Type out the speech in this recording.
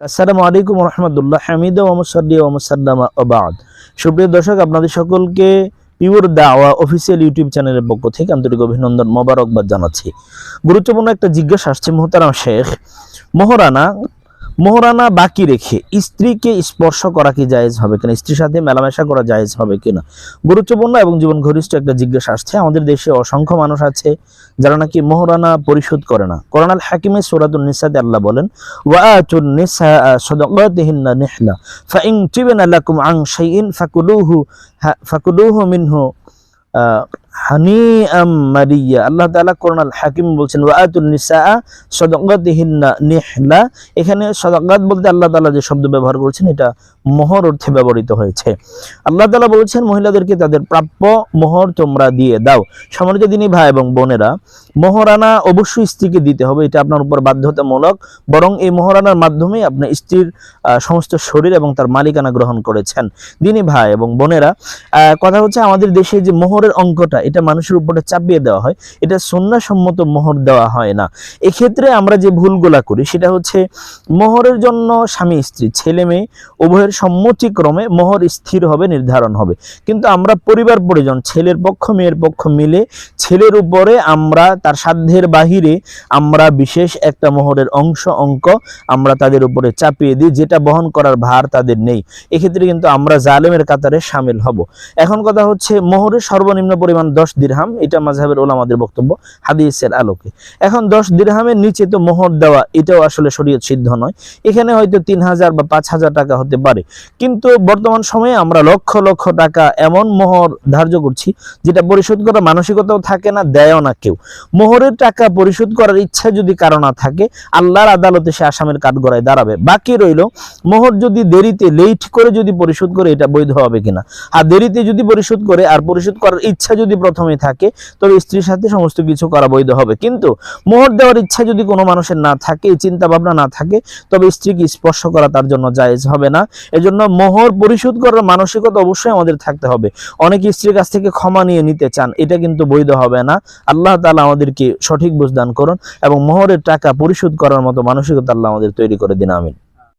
আসসালামু আলাইকুম রহমতুল্লাহ হামিদ ওমসাল্লি ওমসাল্লামা ওবাদ সুপ্রিয় দর্শক, আপনাদের সকলকে পিওর দাওয়া অফিসিয়াল ইউটিউব চ্যানেলের পক্ষ থেকে আন্তরিক অভিনন্দন, মোবারকবাদ জানাচ্ছি। গুরুত্বপূর্ণ একটা জিজ্ঞাসা আসছে মোহতারাম শেখ, মোহরানা মোহরানা বাকি রেখে স্ত্রীকে স্পর্শ করা কি জায়েজ হবে কিনা? স্ত্রীর সাথে মেলামেশা করা জায়েজ হবে কিনা? গুরুত্বপূর্ণ এবং জীবন ঘনিষ্ঠ একটা জিজ্ঞাসা আসছে। আমাদের দেশে অসংখ্য মানুষ আছে যারা নাকি মোহরানা পরিশোধ করে না। করোনাল হাকিমে সুরাতুল নিসাতে আল্লাহ বলেন ওয়াআতুন নিসা মিনহু মারিয়া। আল্লাহ তাআলা হাকিম বলছেন এখানে বলতে আল্লাহ যে শব্দ ব্যবহার করেছেন, এটা মোহর অর্থে ব্যবহৃত হয়েছে। আল্লাহ বলছেন, মহিলাদেরকে তাদের প্রাপ্য মোহর তোমরা দিয়ে দাও। সম্মানিত দিনী ভাই এবং বোনেরা, মোহরানা অবশ্যই স্ত্রীকে দিতে হবে, এটা আপনার উপর বাধ্যতামূলক। বরং এই মোহরানার মাধ্যমে আপনি স্ত্রীর সমস্ত শরীর এবং তার মালিকানা গ্রহণ করেছেন। দিনী ভাই এবং বোনেরা কথা হচ্ছে আমাদের দেশে যে মোহরের অঙ্কটা এটা মানুষের উপরে চাপিয়ে দেওয়া হয়, এটা সন্ন্যাসম্মত মোহর দেওয়া হয় না। এক্ষেত্রে আমরা যে ভুলগুলা করি, সেটা হচ্ছে মোহরের জন্য স্বামী, স্ত্রী, ছেলে, মেয়ে উভয়ের সম্মতিক্রমে মোহর স্থির হবে, নির্ধারণ হবে। কিন্তু আমরা পরিবার, পরিজন, ছেলের পক্ষ, মেয়ের পক্ষ মিলে ছেলের উপরে আমরা, তার সাধ্যের বাহিরে আমরা বিশেষ একটা মোহরের অংশ, অঙ্ক আমরা তাদের উপরে চাপিয়ে দিই, যেটা বহন করার ভার তাদের নেই। এক্ষেত্রে কিন্তু আমরা জালেমের কাতারে সামিল হব। এখন কথা হচ্ছে, মোহরের সর্বনিম্ন পরিমাণ দশ দিরহাম, এটা মাঝহাবের ওলামাদের বক্তব্য, হাদিসের আলোকে। এখন দশ দিরহামের নিচে তো মোহর দেওয়া, এটাও আসলে শরীয়ত সিদ্ধ নয়। এখানে হয়তো তিন হাজার বা পাঁচ হাজার টাকা হতে পারে। কিন্তু বর্তমান সময়ে আমরা লক্ষ লক্ষ টাকা এমন মোহর ধার্য করছি, যেটা পরিশোধ করার মানসিকতাও থাকে না, দেয়ও না কেউ। মোহরের টাকা পরিশোধ করার ইচ্ছা যদি কারও না থাকে, আল্লাহর আদালতে সে আসামের কাঠগড়ায় দাঁড়াবে। বাকি রইল, মোহর যদি দেরিতে লেট করে যদি পরিশোধ করে, এটা বৈধ হবে কিনা? আর দেরিতে যদি পরিশোধ করে, আর পরিশোধ করার ইচ্ছা যদি প্রথমে থাকে তবে স্ত্রীর সাথে সমস্ত কিছু করা বৈধ হবে। কিন্তু মোহর দেওয়ার ইচ্ছা যদি কোনো মানুষের না থাকে চিন্তা ভাবনা না থাকে, তবে স্ত্রীকে স্পর্শ করা তার জন্য জায়েজ হবে না। এজন্য মোহর পরিশোধ করার মানসিকতা অবশ্যই আমাদের থাকতে হবে। অনেক স্ত্রীর কাছ থেকে ক্ষমা নিয়ে নিতে চান, এটা কিন্তু বৈধ হবে না। আল্লাহ তাআলা আমাদেরকে সঠিক বুঝদান করুন এবং মোহরের টাকা পরিশোধ করার মতো মানসিকতা আল্লাহ আমাদের তৈরি করে দিন, আমিন।